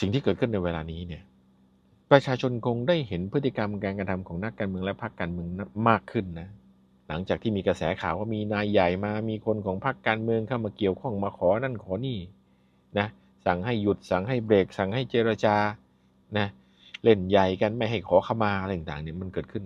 สิ่งที่เกิดขึ้นในเวลานี้เนี่ยประชาชนคงได้เห็นพฤติกรรมการกระทำของนักการเมืองและพรรคการเมืองมากขึ้นนะหลังจากที่มีกระแสข่าวว่ามีนายใหญ่มามีคนของพรรคการเมืองเข้ามาเกี่ยวข้องมาขอนั่นขอนี่นะสั่งให้หยุดสั่งให้เบรก สั่งให้เจรจานะเล่นใหญ่กันไม่ให้ขอขมาอะไรต่างๆเนี่ยมันเกิดขึ้น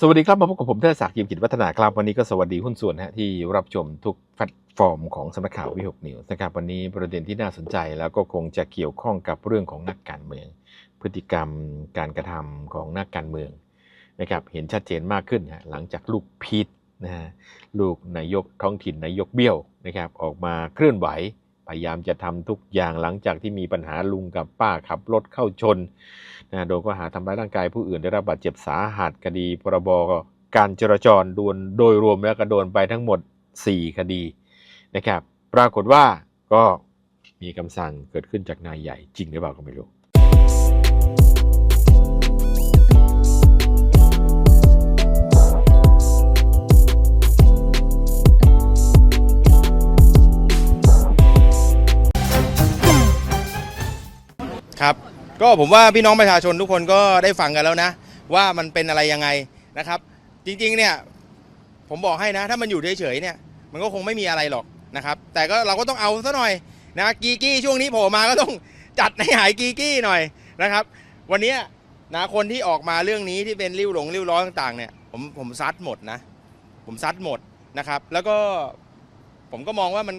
สวัสดีครับ มาพบกับผมเทศศักดิ์ยิมกิจวัฒนาครับ วันนี้ก็สวัสดีหุ้นส่วนนะฮะที่รับชมทุกแพลตฟอร์มของสำนักข่าววิหกนิวส์นะครับวันนี้ประเด็นที่น่าสนใจแล้วก็คงจะเกี่ยวข้องกับเรื่องของนักการเมือง พฤติกรรมการกระทำของนักการเมืองนะครับเห็นชัดเจนมากขึ้นฮะหลังจากลูกพีทนะฮะลูกนายกท้องถิ่นนายกเบี้ยวนะครับออกมาเคลื่อนไหว พยายามจะทำทุกอย่างหลังจากที่มีปัญหาลุงกับป้าขับรถเข้าชนนะโดนข้อหาทำร้ายร่างกายผู้อื่นได้รับบาดเจ็บสาหัสคดีพรบการจราจรโดนโดยรวมแล้วก็โดนไปทั้งหมด 4 คดีนะครับ ปรากฏว่าก็มีคำสั่งเกิดขึ้นจากนายใหญ่จริงหรือเปล่าก็ไม่รู้ ครับ ก็ผมว่าพี่น้องประชาชนทุกคนก็ได้ฟังกันแล้วนะ ว่ามันเป็นอะไรยังไงนะครับ จริงๆเนี่ยผมบอกให้นะ ถ้ามันอยู่เฉยๆเนี่ย มันก็คงไม่มีอะไรหรอกนะครับ แต่ก็เราก็ต้องเอาซะหน่อยนะกีกี้ช่วงนี้โผล่มาก็ต้องจัดในหายกีกี้หน่อยนะครับ วันนี้นะคนที่ออกมาเรื่องนี้ที่เป็นริ้วหลงริ้วร้อนต่างๆเนี่ยผมผมซัดหมดนะ ผมซัดหมดนะครับ แล้วก็ผมก็มองว่ามัน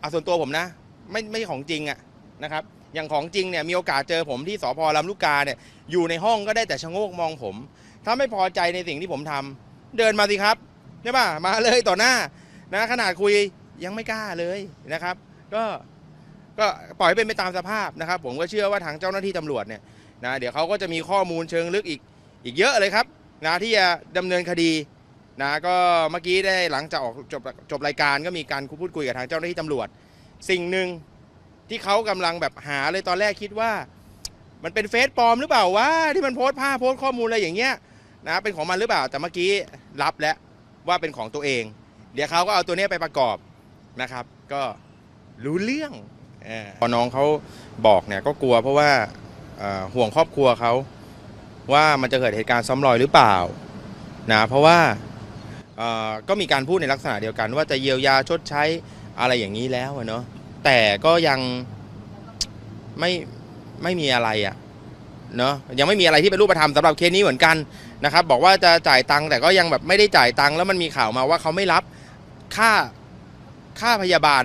เอาส่วนตัวผมนะ ไม่ไม่ของจริงอะนะครับ อย่างของจริงเนี่ยมีโอกาสเจอผมที่สพลำลูกกาเนี่ยอยู่ในห้องก็ได้แต่ชะโงกมองผม ถ้าไม่พอใจในสิ่งที่ผมทำเดินมาสิครับใช่ป่ะมาเลยต่อหน้านะขนาดคุยยังไม่กล้าเลยนะครับ ก็ก็ปล่อยเป็นไปตามสภาพนะครับ ผมก็เชื่อว่าทางเจ้าหน้าที่ตำรวจเนี่ยนะเดี๋ยวเขาก็จะมีข้อมูลเชิงลึกอีกอีกเยอะเลยครับนะที่จะดำเนินคดีนะก็เมื่อกี้ได้หลังจากออกจบจบรายการก็มีการพูดคุยกับทางเจ้าหน้าที่ตำรวจ สิ่งหนึ่ง ที่เขากำลังแบบหาเลยตอนแรกคิดว่า มันเป็นเฟซปลอมหรือเปล่าวะที่มันโพสต์ภาพโพสต์ข้อมูลอะไรอย่างเงี้ยนะเป็นของมันหรือเปล่าแต่เมื่อกี้รับแล้วว่าเป็นของตัวเอง เดี๋ยวเขาก็เอาตัวนี้ไปประกอบนะครับ ก็รู้เรื่องเออพอน้องเขาบอกเนี่ยก็กลัวเพราะว่าห่วงครอบครัวเขาว่ามันจะเกิดเหตุการณ์ซ้ำรอยหรือเปล่านะเพราะว่าก็มีการพูดในลักษณะเดียวกัน ว่าจะเยียวยาชดใช้อะไรอย่างนี้แล้วเนาะ แต่ก็ยังไม่ไม่มีอะไรอะ่ะเนาะยังไม่มีอะไรที่เป็นรูปธรรมสำหรับเคสนี้เหมือนกันนะครับ บอกว่าจะจ่ายตังค์แต่ก็ยังแบบไม่ได้จ่ายตังค์แล้วมันมีข่าวมาว่าเขาไม่รับค่าค่าพยาบาล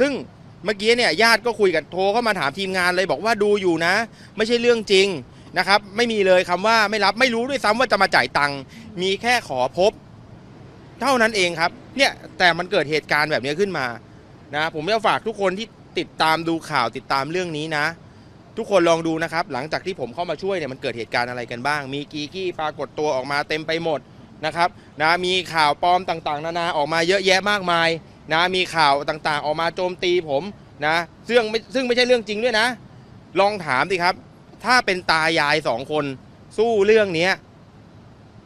ซึ่งเมื่อกี้เนี่ยญาติก็คุยกับโทรเข้ามาถามทีมงานเลยบอกว่าดูอยู่นะ ไม่ใช่เรื่องจริงนะครับ ไม่มีเลยคำว่าไม่รับไม่รู้ด้วยซ้ำว่าจะมาจ่ายตังค์มีแค่ขอพบ เท่านั้นเองครับ เนี่ยแต่มันเกิดเหตุการณ์แบบนี้ขึ้นมา นะผมจะฝากทุกคนที่ติดตามดูข่าวติดตามเรื่องนี้นะ ทุกคนลองดูนะครับ หลังจากที่ผมเข้ามาช่วยเนี่ยมันเกิดเหตุการณ์อะไรกันบ้าง มีกีกี้ปรากฏตัวออกมาเต็มไปหมดนะครับนะมีข่าวปลอมต่างๆ นานาออกมาเยอะแยะมากมายนะมีข่าวต่างๆ ออกมาโจมตีผมนะซึ่งไม่ซึ่งไม่ใช่เรื่องจริงด้วยนะ ลองถามสิครับ ถ้าเป็นตายายสองคนสู้เรื่องนี้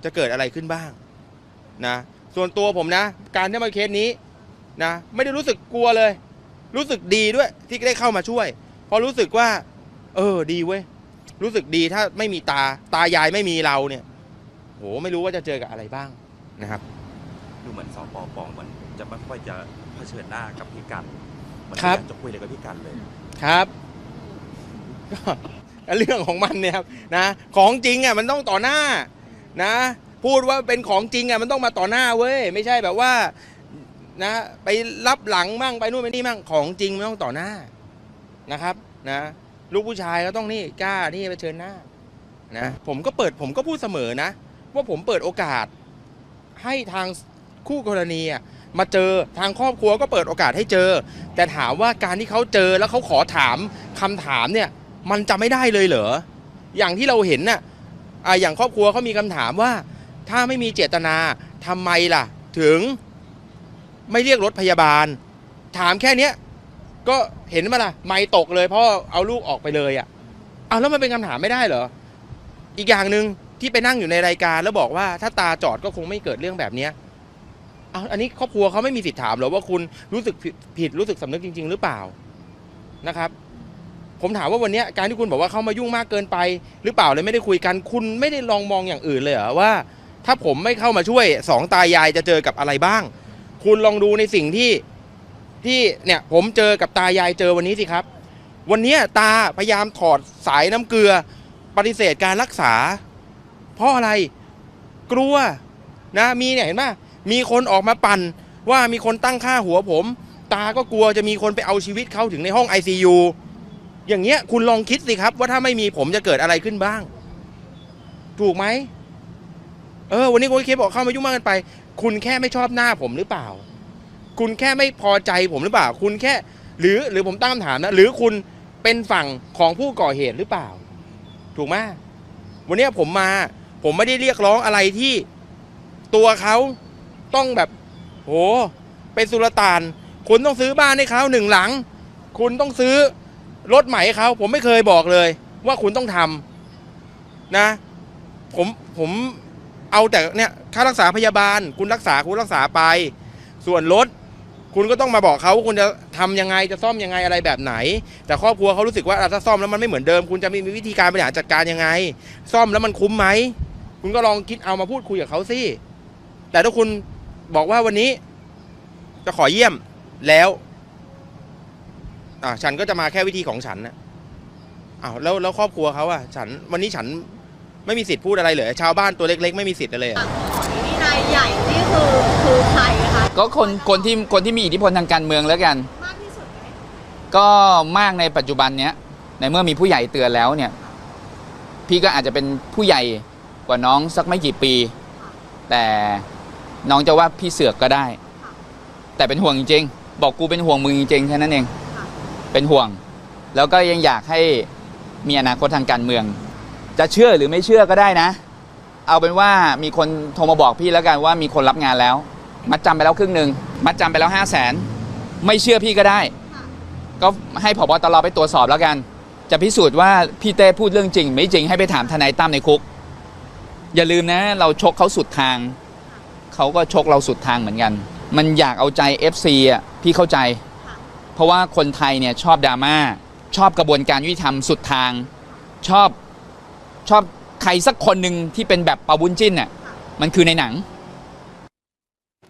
จะเกิดอะไรขึ้นบ้างนะส่วนตัวผมนะ การที่มาเคสนี้ นะไม่ได้รู้สึกกลัวเลย รู้สึกดีด้วยที่ได้เข้ามาช่วยเพราะรู้สึกว่า เออดีเว้ยรู้สึกดีถ้าไม่มีตาตายายไม่มีเราเนี่ยโหไม่รู้ว่าจะเจอกับอะไรบ้างนะครับ ดูเหมือนสปปเหมือนจะไม่ค่อยจะเผชิญหน้ากับพี่กันเหมันครับอยากจะคุยเลยกับพี่กันเลยครับก็เรื่องของมันเนี่ยครับนะของจริงอะมันต้องต่อหน้านะ พูดว่าเป็นของจริงอะมันต้องมาต่อหน้าเว้ยไม่ใช่แบบว่า นะ ไปรับหลังมั่งไปนู่นไปนี่มั่งของจริงไมันต้องต่อหน้านะครับ นะลูกผู้ชายก็ต้องนี่กล้านี่ไปเชิญหน้านะผมก็เปิดผมก็พูดเสมอนะ ว่าผมเปิดโอกาส ให้ทางคู่กรณีมาเจอทางครอบครัวก็เปิดโอกาสให้เจอ แต่ถามว่าการที่เขาเจอแล้วเขาขอถามคำถามเนี่ย มันจะไม่ได้เลยเหรออย่างที่เราเห็นน่ะอะอย่างครอบครัวเขามีคำถามว่า ถ้าไม่มีเจตนาทำไมล่ะ ถึง ไม่เรียกรถพยาบาล ถามแค่เนี้ยก็เห็นมาล่ะ ไม่ตกเลยเพราะเอาลูกออกไปเลยอะ่ะเอาแล้วมันเป็นคำถามไม่ได้เหรอ อีกอย่างหนึ่งที่ไปนั่งอยู่ในรายการแล้วบอกว่าถ้าตาจอดก็คงไม่เกิดเรื่องแบบเนี้ยอ้าวอันนี้ครอบครัวเขาไม่มีสิทธิ์ถามหรอว่าคุณรู้สึกผิดรู้สึกสำนึกจริง ๆ หรือเปล่านะครับ ผมถามว่าวันนี้การที่คุณบอกว่าเขามายุ่งมากเกินไป หรือเปล่าเลยไม่ได้คุยกัน คุณไม่ได้ลองมองอย่างอื่นเลยเหรอว่า ถ้าผมไม่เข้ามาช่วยสองตายายจะเจอกับอะไรบ้าง คุณลองดูในสิ่งที่ที่เนี่ยผมเจอกับตายายเจอวันนี้สิครับ วันนี้ตาพยายามถอดสายน้ำเกลือ ปฏิเสธการรักษา เพราะอะไรกลัวนะมีเนี่ยเห็นป่ะมีคนออกมาปั่นว่ามีคนตั้งค่าหัวผม ตาก็กลัวจะมีคนไปเอาชีวิตเขาถึงในห้อง ICU อย่างเงี้ยคุณลองคิดสิครับว่าถ้าไม่มีผมจะเกิดอะไรขึ้นบ้าง ถูกไหมเออวันนี้คุณเคบอกเข้ามายุ่งมากกินไป คุณแค่ไม่ชอบหน้าผมหรือเปล่า คุณแค่ไม่พอใจผมหรือเปล่า คุณแค่ หรือหรือผมตั้งคำถามนะหรือคุณเป็นฝั่งของผู้ก่อเหตุหรือเปล่า ถูกไหมวันนี้ผมมา ผมไม่ได้เรียกร้องอะไรที่ตัวเขาต้องแบบ โห เป็นสุลต่าน คุณต้องซื้อบ้านให้เขาหนึ่งหลัง คุณต้องซื้อรถใหม่ให้เขาผมไม่เคยบอกเลย ว่าคุณต้องทำนะ ผมผม เอาแต่เนี่ยค่ารักษาพยาบาล คุณรักษาคุณรักษาไป ส่วนรถคุณก็ต้องมาบอกเขาว่าคุณจะทำยังไงจะซ่อมยังไงอะไรแบบไหน แต่ครอบครัวเขารู้สึกว่าอะถ้าซ่อมแล้วมันไม่เหมือนเดิม คุณจะมีวิธีการบริหารจัดการยังไง ซ่อมแล้วมันคุ้มไหม คุณก็ลองคิดเอามาพูดคุยกับเขาสิ แต่ถ้าคุณบอกว่าวันนี้ จะขอเยี่ยมแล้ว อ่าฉันก็จะมาแค่วิธีของฉันนะอ้าวแล้วแล้วครอบครัวเขาอะฉันวันนี้ฉัน ไม่มีสิทธิ์พูดอะไรเลย ชาวบ้านตัวเล็ก ๆ ไม่มีสิทธิ์อะไรเลยเหรอวินัยใหญ่นี่คือคือใครคะก็คนคนที่คนที่มีอิทธิพลทางการเมืองแล้วกัน มากที่สุดไหมก็มากในปัจจุบันเนี้ยในเมื่อมีผู้ใหญ่เตือนแล้วเนี่ย พี่ก็อาจจะเป็นผู้ใหญ่กว่าน้องสักไม่กี่ปี แต่น้องจะว่าพี่เสือกก็ได้ แต่เป็นห่วงจริงๆบอกกูเป็นห่วงมึงจริงๆแค่นั้นเอง เป็นห่วง แล้วก็ยังอยากให้มีอนาคตทางการเมือง จะเชื่อหรือไม่เชื่อก็ได้นะ เอาเป็นว่ามีคนโทรมาบอกพี่แล้วกันว่ามีคนรับงานแล้ว มัดจำไปแล้วครึ่งหนึ่งมัดจำไปแล้วห้าแสนไม่เชื่อพี่ก็ได้ ก็ให้ผบตรไปตรวจสอบแล้วกัน จะพิสูจน์ว่าพี่เต้พูดเรื่องจริง ไม่จริงให้ไปถามทนายตั้มในคุก อย่าลืมนะ เราชกเขาสุดทางเขาก็ชกเราสุดทางเหมือนกัน มันอยากเอาใจ FC อะพี่เข้าใจ เพราะว่าคนไทยเนี่ยชอบดราม่าชอบกระบวนการยุติธรรมสุดทาง ชอบ ชอบใครสักคนหนึ่งที่เป็นแบบปาบุญจิ้นน่ะมันคือในหนัง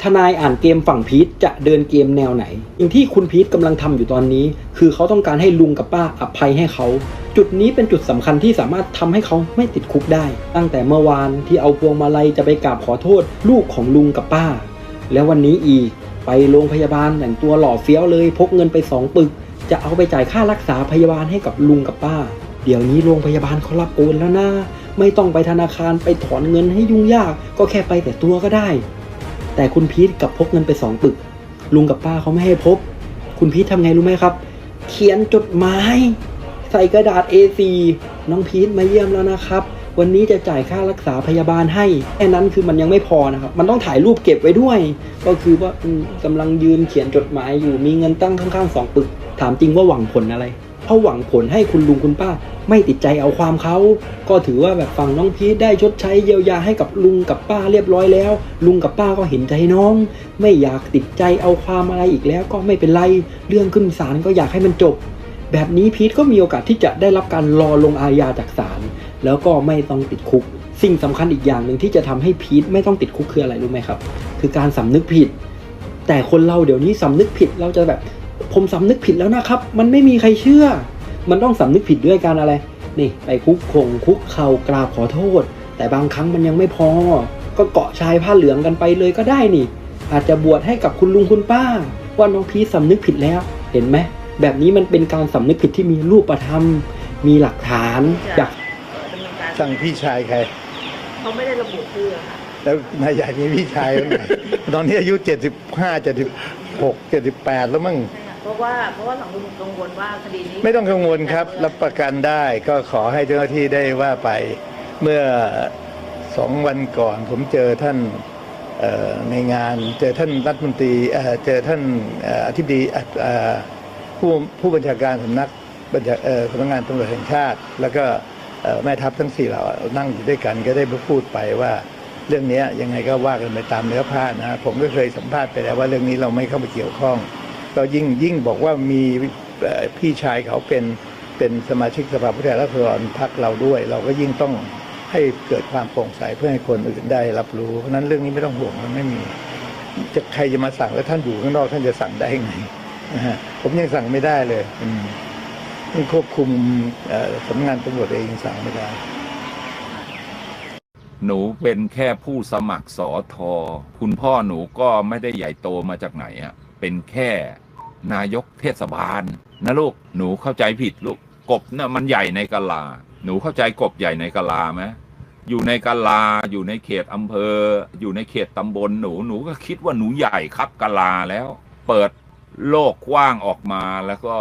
ทนายอ่านเกมฝั่งพีทจะเดินเกมแนวไหนสิ่งที่คุณพีทกำลังทำอยู่ตอนนี้ คือเขาต้องการให้ลุงกับป้าอภัยให้เขา จุดนี้เป็นจุดสำคัญที่สามารถทำให้เขาไม่ติดคุกได้ ตั้งแต่เมื่อวานที่เอาพวงมาลัยจะไปกราบขอโทษ ลูกของลุงกับป้า แล้ววันนี้อีก ไปโรงพยาบาลแต่งตัวหล่อเฟี้ยวเลย พกเงินไปสองปึก จะเอาไปจ่ายค่ารักษาพยาบาลให้กับลุงกับป้า เดี๋ยวนี้โรงพยาบาลเขารับโอนแล้วนะ ไม่ต้องไปธนาคารไปถอนเงินให้ยุ่งยาก ก็แค่ไปแต่ตัวก็ได้ แต่คุณพีทกับพกเงินไปสองปึก ลุงกับป้าเขาไม่ให้พบคุณพีททำไงรู้ไหมครับ เขียนจดหมายใส่กระดาษ A4 น้องพีทมาเยี่ยมแล้วนะครับ วันนี้จะจ่ายค่ารักษาพยาบาลให้ แค่นั้นคือมันยังไม่พอนะครับ มันต้องถ่ายรูปเก็บไว้ด้วย ก็คือว่าอืมกำลังยืนเขียนจดหมายอยู่ มีเงินตั้งข้างๆสองปึก ถามจริงว่าหวังผลอะไร เขาะหวังผลให้คุณลุงคุณป้า ไม่ติดใจเอาความเขา ก็ถือว่าแบบฝั่งน้องพีทได้ชดใช้เยียวยาให้กับลุงกับป้าเรียบร้อยแล้ว ลุงกับป้าก็เห็นใจน้อง ไม่อยากติดใจเอาความอะไรอีกแล้วก็ไม่เป็นไร เรื่องขึ้นศาลก็อยากให้มันจบ แบบนี้พีทก็มีโอกาสที่จะได้รับการรอลงอาญาจากศาลแล้วก็ไม่ต้องติดคุก สิ่งสำคัญอีกอย่างหนึ่งที่จะทำให้พีทไม่ต้องติดคุกคืออะไรรู้ไหมครับ คือการสำนึกผิด แต่คนเราเดี๋ยวนี้สำนึกผิดเราจะแบบ ผมสำนึกผิดแล้วนะครับ มันไม่มีใครเชื่อ มันต้องสำนึกผิดด้วยการอะไร นี่ไปคุกคงคุกเข่ากราบขอโทษ แต่บางครั้งมันยังไม่พอ ก็เกาะชายผ้าเหลืองกันไปเลยก็ได้นี่ อาจจะบวชให้กับคุณลุงคุณป้า ว่าน้องพีชสำนึกผิดแล้ว เห็นไหมแบบนี้มันเป็นการสำนึกผิดที่มีรูปธรรม มีหลักฐานอยากดำเนินการสั่งพี่ชายใครเขาไม่ได้ระบุชื่อค่ะแล้วนายใหญ่มีพี่ชายแล้วไงตอนนี้อายุเจ็ดสิบห้าเจ็ดสิบ หกเจ็ดสิบแปดแล้วมั้ง เพราะว่าเพราะว่าสังคมกังวลว่าคดีนี้ไม่ต้องกังวลครับ รับประกันได้ก็ขอให้เจ้าหน้าที่ได้ว่าไปเมื่อสองวันก่อนผมเจอท่านเอ่อในงานเจอท่านรัฐมนตรีเอ่อเจอท่านเอ่ออธิบดีเอ่อเอ่อผู้ผู้บัญชาการสำนักบัญชาเอ่อสำนักงานตำรวจแห่งชาติ แล้วก็เอ่อแม่ทัพทั้งสี่เรานั่งอยู่ด้วยกันก็ได้พูดไปว่า เรื่องนี้ยังไงก็ว่ากันไปตามเนื้อผ้านะผมก็เคยสัมภาษณ์ไปแล้วว่าเรื่องนี้เราไม่เข้าไปเกี่ยวข้องก็ยิ่งยิ่งบอกว่ามีพี่ชายเขาเป็นเป็นสมาชิกสภาผู้แทนราษฎรพักเราด้วย เราก็ยิ่งต้องให้เกิดความโปร่งใสเพื่อให้คนอื่นได้รับรู้เพราะนั้นเรื่องนี้ไม่ต้องห่วงมันไม่มีจะใครจะมาสั่งแล้วท่านอยู่ข้างนอกท่านจะสั่งได้ไงนะฮะผมยังสั่งไม่ได้เลยควบคุมสำนักงานตำรวจเองสั่งไม่ได้ หนูเป็นแค่ผู้สมัครสอทอคุณพ่อหนูก็ไม่ได้ใหญ่โตมาจากไหนอะเป็นแค่นายกเทศบาล นะลูก หนูเข้าใจผิดลูก กบน่ะมันใหญ่ในกะลา หนูเข้าใจกบใหญ่ในกะลาไหมอยู่ในกะลา อยู่ในเขตอำเภอ อยู่ในเขตตำบลหนู หนูก็คิดว่าหนูใหญ่ครับกะลาแล้ว เปิดโลกกว้างออกมาแล้วก็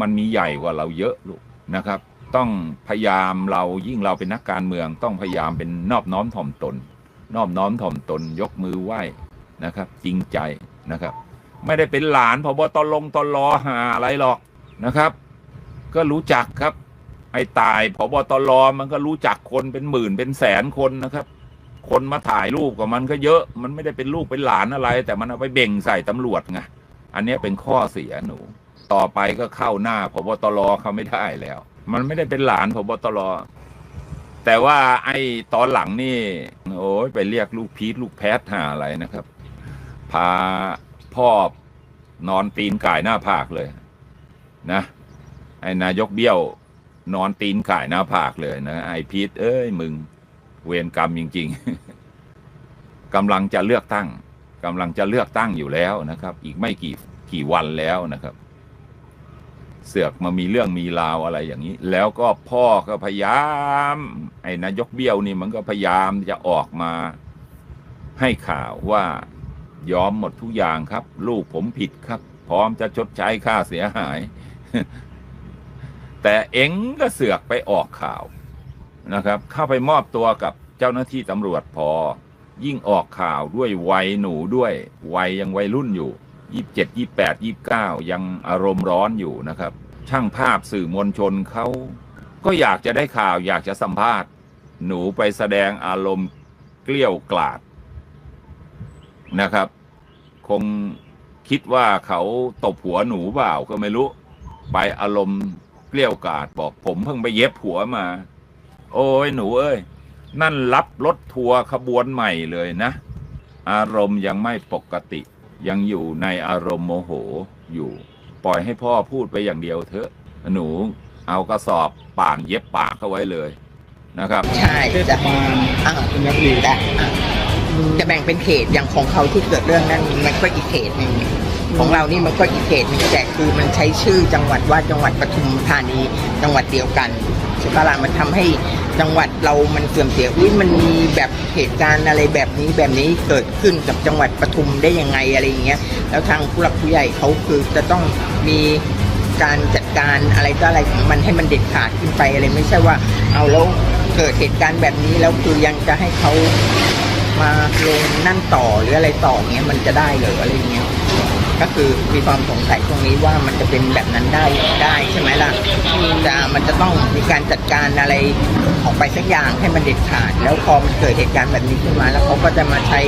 มันมีใหญ่กว่าเราเยอะลูกนะครับ ต้องพยายามเรายิ่งเราเป็นนักการเมือง ต้องพยายามเป็นนอบน้อมถ่อมตน นอบน้อมถ่อมตน ยกมือไหว้นะครับ จริงใจนะครับ ไม่ได้เป็นหลานพบตลงตลอหาอะไรหรอกนะครับ ก็รู้จักครับ ไอ้ตายพบตลมันก็รู้จักคนเป็นหมื่นเป็นแสนคนนะครับ คนมาถ่ายรูปกับมันก็เยอะ มันไม่ได้เป็นลูกเป็นหลานอะไร แต่มันเอาไปเบ่งใส่ตำรวจไงอันนี้เป็นข้อเสียหนู ต่อไปก็เข้าหน้าพบตรเขาไม่ได้แล้ว มันไม่ได้เป็นหลานพบตรแต่ว่าไอ้ตอนหลังนี่ โอ้ยไปเรียกลูกพีทลูกแพทหาอะไรนะครับ พาพ่อนอนตีนก่ายหน้าผากเลย นะไอ้นายกเบี้ยวนอนตีนก่ายหน้าผากเลยนะไอ้พีทเอ้ยมึง เวรกรรมจริง ๆกำลังจะเลือกตั้งกำลังจะเลือกตั้งอยู่แล้วนะครับ อีกไม่กี่กี่วันแล้วนะครับ เสือกมามีเรื่องมีราวอะไรอย่างนี้ แล้วก็พ่อก็พยายามไอ้นายกเบี้ยวนี่มันก็พยายามจะออกมาให้ข่าวว่ายอมหมดทุกอย่างครับ ลูกผมผิดครับ พร้อมจะชดใช้ค่าเสียหาย แต่เอ็งก็เสือกไปออกข่าวนะครับ เข้าไปมอบตัวกับเจ้าหน้าที่ตำรวจพอ ยิ่งออกข่าวด้วยวัยหนูด้วย วัยยังวัยรุ่นอยู่ ยี่สิบเจ็ดยี่แปดยี่เก้ายังอารมณ์ร้อนอยู่นะครับ ช่างภาพสื่อมวลชนเขาก็อยากจะได้ข่าวอยากจะสัมภาษณ์ หนูไปแสดงอารมณ์เกลี้ยวกล่อดนะครับ คงคิดว่าเขาตบหัวหนูเปล่าก็ไม่รู้ ไปอารมณ์เกลี้ยวกล่อดบอกผมเพิ่งไปเย็บหัวมา โอ้ยหนูเอ้ย นั่นรับรถทัวร์ขบวนใหม่เลยนะ อารมณ์ยังไม่ปกติ ยังอยู่ในอารมณ์โมโหอยู่ ปล่อยให้พ่อพูดไปอย่างเดียวเถอะ หนูเอากระสอบป่านเย็บปากเข้าไว้เลยนะครับ ใช่จะอ่าคุณยังรู้ได้อะจะแบ่งเป็นเขตอย่างของเขาที่เกิดเรื่องนั้นมันก็อีกเขตหนึ่งของเรานี่มันก็อีกเขตหนึ่งแต่คือมันใช้ชื่อจังหวัดว่าจังหวัดปทุมธานีจังหวัดเดียวกันใช่ปะล่ะมันทำให้ จังหวัดเรามันเสื่อมเสียอุ้ยมันมีแบบเหตุการณ์อะไรแบบนี้แบบนี้เกิดขึ้นกับจังหวัดปทุมได้ยังไงอะไรอย่างเงี้ยแล้วทางผู้หลักผู้ใหญ่เขาคือจะต้องมีการจัดการอะไรต่ออะไรของมันให้มันเด็ดขาดขึ้นไปอะไรไม่ใช่ว่า เอาแล้วเกิดเหตุการณ์แบบนี้แล้วคือยังจะให้เขามาลงนั่นต่อหรืออะไรต่อเงี้ยมันจะได้เหรออะไรเงี้ยก็คือมีความสงสัยตรงนี้ว่ามันจะเป็นแบบนั้นได้ได้ใช่ไหมล่ะ มันจะต้องมีการจัดการอะไรออกไปสักอย่างให้มันเด็ดขาด แล้วพอมันเกิดเหตุการณ์แบบนี้ขึ้นมา แล้วเขาก็จะมาใช้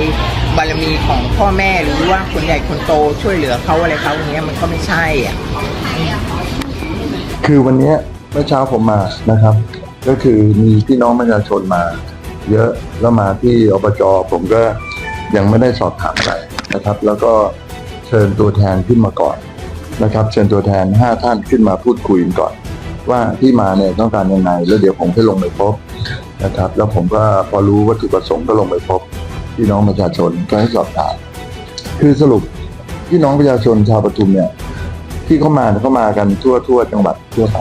บารมีของพ่อแม่หรือว่าคนใหญ่คนโตช่วยเหลือเขาอะไรเขาอย่างเงี้ยมันก็ไม่ใช่อะคือวันเนี้ยเมื่อเช้าผมมานะครับ ก็คือมีพี่น้องประชาชนมา เยอะแล้วมาที่อบจผมก็ยังไม่ได้สอบถามอะไรนะครับ แล้วก็เชิญตัวแทนขึ้นมาก่อนนะครับ เชิญตัวแทนห้าท่านขึ้นมาพูดคุยกันก่อน ว่าที่มาเนี่ยต้องการยังไง แล้วเดี๋ยวผมจะลงไปพบนะครับ แล้วผมก็พอรู้วัตถุประสงค์ก็ลงไปพบพี่น้องประชาชนก็ให้สอบถามคือสรุปพี่น้องประชาชนชาวปทุมเนี่ย ที่เขามาเนี่ยเขามากันทั่วทั่วจังหวัดทั่วไป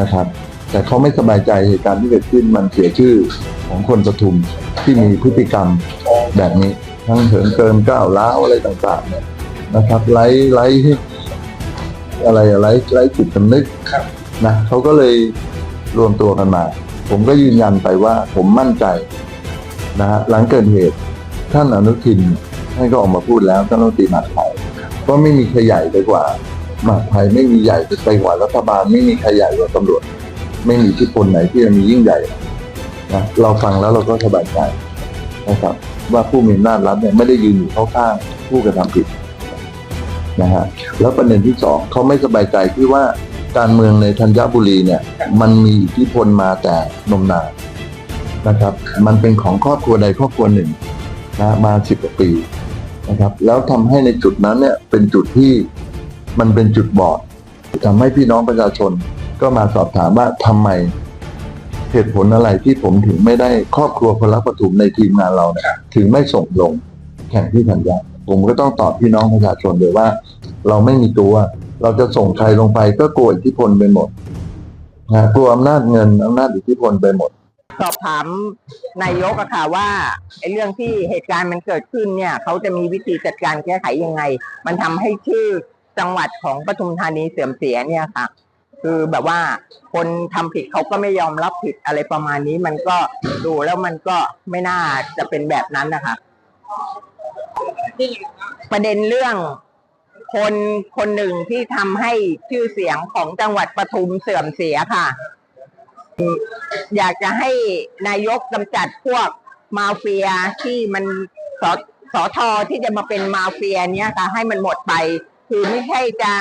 นะครับ แต่เขาไม่สบายใจเหตุการณ์ที่เกิดขึ้นมันเสียชื่อของคนปทุมที่มีพฤติกรรมแบบนี้ ทั้งเหินเกินก้าวร้าวอะไรต่างๆเนี่ยนะครับไร้ไร้อะไรอะไรไร้จิตสำนึก นะเขาก็เลยรวมตัวกันมา ผมก็ยืนยันไปว่าผมมั่นใจนะฮะหลังเกิดเหตุท่านอนุทินท่านก็ออกมาพูดแล้วท่านรัฐมนตรีมหาดไทยว่าไม่มีใครใหญ่ไปกว่ามหาดไทยไม่มีใหญ่ไปกว่ารัฐบาลไม่มีใครใหญ่กว่าตำรวจ ไม่มีทธิพลไหนที่จะมียิ่งใหญ่นะเราฟังแล้วเราก็สบายใจนะครับ ว่าผู้มีอำนาจรัฐเนี่ยไม่ได้ยืนอยู่เข้าข้างผู้กระทำผิดนะฮะแล้วประเด็นที่สองเขาไม่สบายใจที่ว่า การเมืองในธัญบุรีเนี่ยมันมีอิทธิพลมาแต่นมนานนะครับ มันเป็นของครอบครัวใดครอบครัวหนึ่งนะมาสิบกว่าปีนะครับ แล้วทำให้ในจุดนั้นเนี่ยเป็นจุดที่มันเป็นจุดบอดทำให้พี่น้องประชาชนก็มาสอบถามว่าทำไมเหตุผลอะไรที่ผมถึงไม่ได้ครอบครัวพลปฐุมในทีมงานเราเนี่ยถึงไม่ส่งลงแข่งที่ธัญญาผมก็ต้องตอบพี่น้องประชาชนเลยว่า เราไม่มีตัว เราจะส่งใครลงไปก็กลัวอิทธิพลไปหมดนะกลัวอำนาจเงินอำนาจอิทธิพลไปหมด สอบถามนายกอะค่ะว่าไอ้เรื่องที่เหตุการณ์มันเกิดขึ้นเนี่ยเขาจะมีวิธีจัดการแก้ไขยังไง มันทำให้ชื่อจังหวัดของปทุมธานีเสื่อมเสียเนี่ยค่ะ คือแบบว่าคนทำผิดเขาก็ไม่ยอมรับผิดอะไรประมาณนี้ มันก็ดูแล้วมันก็ไม่น่าจะเป็นแบบนั้นนะคะ ประเด็นเรื่อง คนคนหนึ่งที่ทำให้ชื่อเสียงของจังหวัดปทุมเสื่อมเสียค่ะ อยากจะให้นายกกำจัดพวกมาเฟียที่มันสสอทอที่จะมาเป็นมาเฟียเนี้ยค่ะ ให้มันหมดไป คือไม่ใช่จะ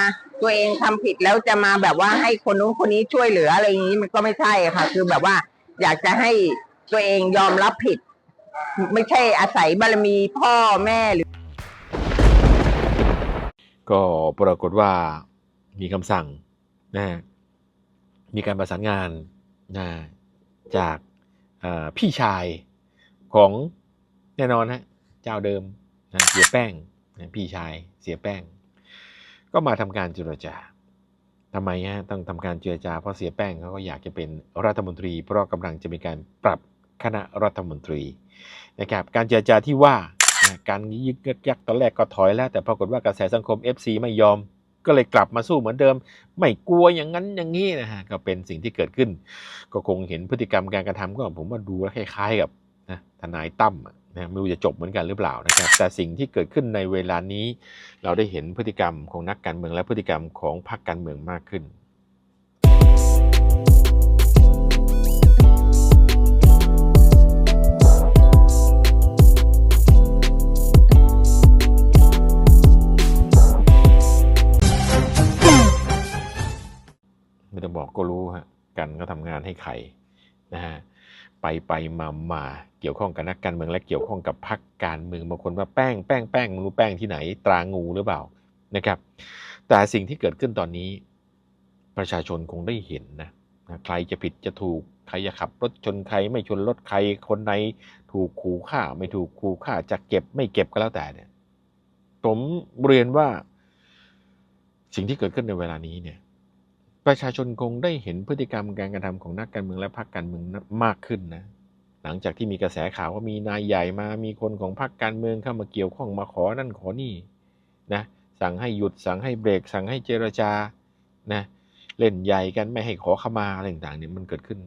ตัวเองทำผิดแล้วจะมาแบบว่าให้คนนู้นคนนี้ช่วยเหลืออะไรอย่างนี้มันก็ไม่ใช่ค่ะ คือแบบว่า อยากจะให้ตัวเองยอมรับผิด ไม่ใช่อาศัยบารมีพ่อแม่หรือ ก็ปรากฏว่ามีคำสั่งนะมีการประสานงานนะจากพี่ชายของแน่นอนฮะเจ้าเดิมนะเสียแป้งนะพี่ชายเสียแป้ง ก็มาทำการเจรจาทำไมฮะต้องทำการเจรจาเพราะเสียแป้งเขาก็อยากจะเป็นรัฐมนตรี เพราะกำลังจะมีการปรับคณะรัฐมนตรีนะครับการเจรจาที่ว่า การยึกยักยักตอนแรกก็ถอยแล้ว แต่ปรากฏว่ากระแสสังคม FC ไม่ยอม ก็เลยกลับมาสู้เหมือนเดิม ไม่กลัวอย่างนั้นอย่างนี้นะฮะก็เป็นสิ่งที่เกิดขึ้น ก็คงเห็นพฤติกรรมการกระทำก็ผมว่าดูแล้วคล้ายๆกับนะทนายตั้มนะไม่รู้จะจบเหมือนกันหรือเปล่านะครับแต่สิ่งที่เกิดขึ้นในเวลานี้ เราได้เห็นพฤติกรรมของนักการเมืองและพฤติกรรมของพรรคการเมืองมากขึ้น ให้ใครนะฮะไปไปมามาเกี่ยวข้องกับนักการเมืองและเกี่ยวข้องกับพรรคการเมืองบางคนว่าแป้งแป้งแป้งไม่รู้แป้งที่ไหน ตรางูหรือเปล่านะครับ แต่สิ่งที่เกิดขึ้นตอนนี้ ประชาชนคงได้เห็นนะใครจะผิดจะถูกใครจะขับรถชนใครไม่ชนรถใครคนไหนถูกขู่ฆ่า ไม่ถูกขู่ฆ่าจะเก็บไม่เก็บก็แล้วแต่เนี่ยผมเรียนว่า สิ่งที่เกิดขึ้นในเวลานี้เนี่ย ประชาชนคงได้เห็นพฤติกรรมการกระทำของนักการเมืองและพรรคการเมืองมากขึ้นนะ หลังจากที่มีกระแสข่าวว่ามีนายใหญ่มา มีคนของพรรคการเมืองเข้ามาเกี่ยวข้องมาขอนั่นขอนี่นะ สั่งให้หยุดสั่งให้เบรก สั่งให้เจรจา นะ เล่นใหญ่กันไม่ให้ขอขมาอะไรต่างๆเนี่ยมันเกิดขึ้น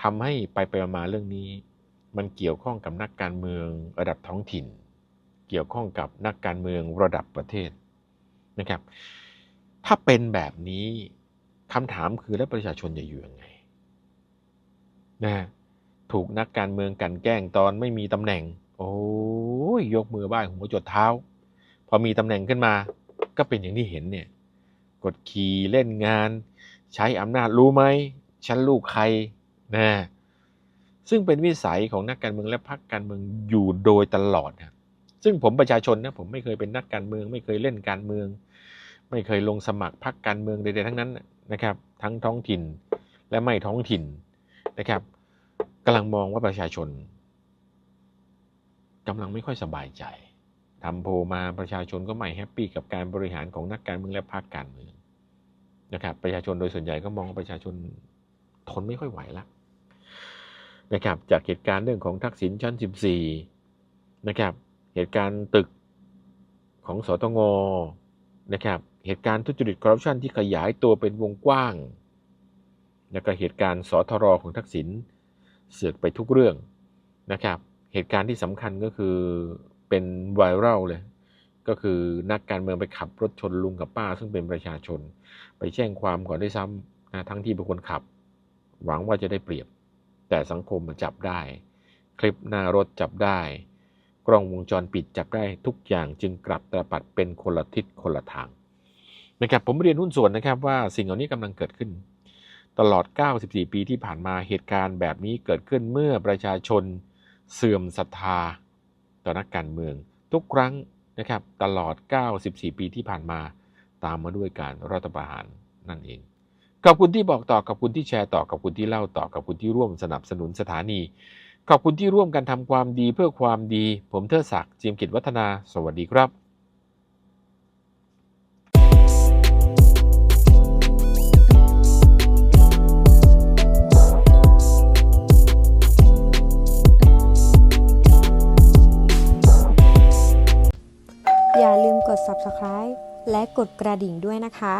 ทำให้ไปไปมาเรื่องนี้ มันเกี่ยวข้องกับนักการเมืองระดับท้องถิ่น เกี่ยวข้องกับนักการเมืองระดับประเทศนะครับ ถ้าเป็นแบบนี้ คำถามคือแล้วประชาชนจะอยู่ยังไงนะถูกนักการเมืองกันแกล้งตอนไม่มีตำแหน่ง โอ้ยยกมือไหว้หัวจดเท้า พอมีตำแหน่งขึ้นมา ก็เป็นอย่างที่เห็นเนี่ยกดขี่เล่นงาน ใช้อำนาจรู้ไหมฉันลูกใครนะซึ่งเป็นวิสัยของนักการเมืองและพรรคการเมืองอยู่โดยตลอดนะซึ่งผมประชาชนนะผมไม่เคยเป็นนักการเมือง ไม่เคยเล่นการเมือง ไม่เคยลงสมัครพรรคการเมืองใดๆทั้งนั้น นะครับทั้งท้องถิ่นและไม่ท้องถิ่นนะครับกำลังมองว่าประชาชนกำลังไม่ค่อยสบายใจทำโพมาประชาชนก็ไม่แฮปปี้กับการบริหารของนักการเมืองและพรรคการเมืองนะครับประชาชนโดยส่วนใหญ่ก็มองว่าประชาชนทนไม่ค่อยไหวแล้วนะครับจากเหตุการณ์เรื่องของทักษิณชั้น 14นะครับเหตุการณ์ตึกของสตงนะครับ เหตุการณ์ทุจริตคอร์รัปชันที่ขยายตัวเป็นวงกว้าง แล้วก็เหตุการณ์สทรของทักษิณเสือกไปทุกเรื่องนะครับ เหตุการณ์ที่สำคัญก็คือเป็นไวรัลเลย ก็คือนักการเมืองไปขับรถชนลุงกับป้า ซึ่งเป็นประชาชน ไปแจ้งความก่อนด้วยซ้ำนะทั้งที่เป็นคนขับ หวังว่าจะได้เปรียบ แต่สังคมมันจับได้ คลิปหน้ารถจับได้ กล้องวงจรปิดจับได้ทุกอย่างจึงกลับตรปัดเป็นคนละทิศคนละทาง นะครับผมเรียนหุ้นส่วนนะครับว่าสิ่งเหล่านี้กำลังเกิดขึ้น ตลอด 94 ปีที่ผ่านมาเหตุการณ์แบบนี้เกิดขึ้นเมื่อประชาชนเสื่อมศรัทธาต่อนักการเมือง ทุกครั้งนะครับตลอด 94 ปีที่ผ่านมาตามมาด้วยการรัฐประหารนั่นเองขอบคุณที่บอกต่อขอบคุณที่แชร์ต่อขอบคุณที่เล่าต่อขอบคุณที่ร่วมสนับสนุนสถานีขอบคุณที่ร่วมกันทำความดีเพื่อความดี ผมเทิดศักดิ์จิมกิจวัฒนา สวัสดีครับ subscribe และกดกระดิ่งด้วยนะคะ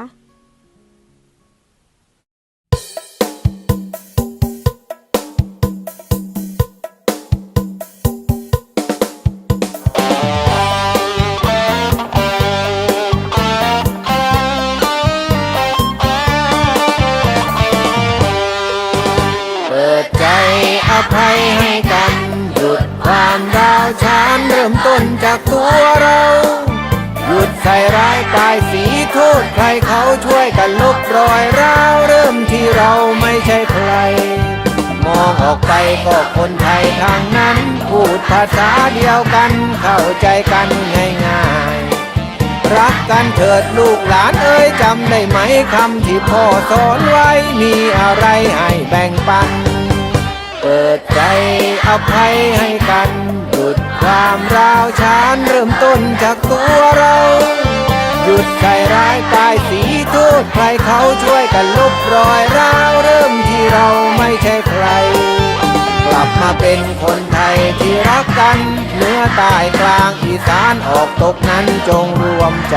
เปิดใจอภัยให้กัน หยุดความร้าวฉานเริ่มต้นจากตัวเรา ใส่ร้ายตายสีโทษใครเขาช่วยกันลบรอยร้าวเริ่มที่เราไม่ใช่ใคร มองออกไปก็คนไทยทางนั้น พูดภาษาเดียวกันเข้าใจกันง่ายๆ รักกันเถิดลูกหลานเอ้ยจำได้ไหมคำที่พ่อสอนไว้มีอะไรให้แบ่งปัน เปิดใจอภัยให้กันหยุด ความร้าวฉานเริ่มต้นจากตัวเรา หยุดใส่ร้ายตายสีโทษใครเขาช่วยกันลบรอยร้าวเริ่มที่เราไม่ใช่ใคร กลับมาเป็นคนไทยที่รักกันเหนือใต้กลางอีสานออกตกนั้นจงรวมใจ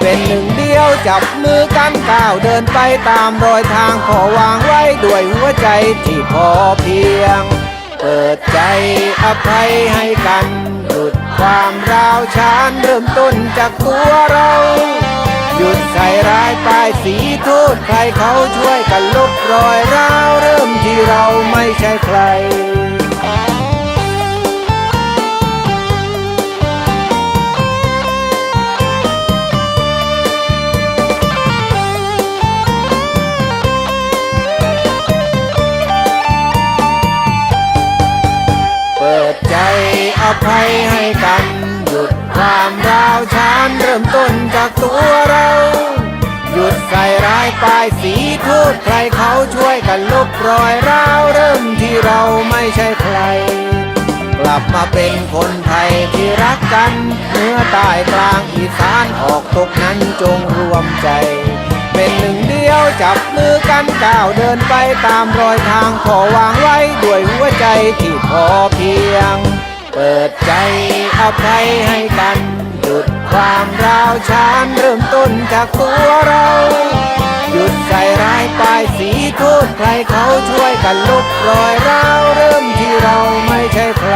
เป็นหนึ่งเดียวจับมือกันก้าวเดินไปตามรอยทางขอวางไว้ด้วยหัวใจที่พอเพียง เปิดใจอภัยให้กันหยุดความร้าวฉานเริ่มต้นจากตัวเรา หยุดใส่ร้ายป้ายสีโทษใครเขาช่วยกันลบรอยร้าวเริ่มที่เราไม่ใช่ใคร อภัยให้กัน หยุดความร้าวฉานเริ่มต้นจากตัวเรา หยุดใส่ร้ายป้ายสีโทษใครเขาช่วยกันลบรอยร้าวเริ่มที่เราไม่ใช่ใคร กลับมาเป็นคนไทยที่รักกันเหนือใต้กลางอีสานออกตกนั้นจงรวมใจ เป็นหนึ่งเดียวจับมือกันก้าวเดินไปตามรอยทางขอวางไว้ด้วยหัวใจที่พอเพียง เปิดใจอภัยให้กัน หยุดความร้าวฉานเริ่มต้นจากตัวเรา หยุดใส่ร้ายป้ายสีโทษใครเขาช่วยกันลบรอยร้าวเริ่มที่เราไม่ใช่ใคร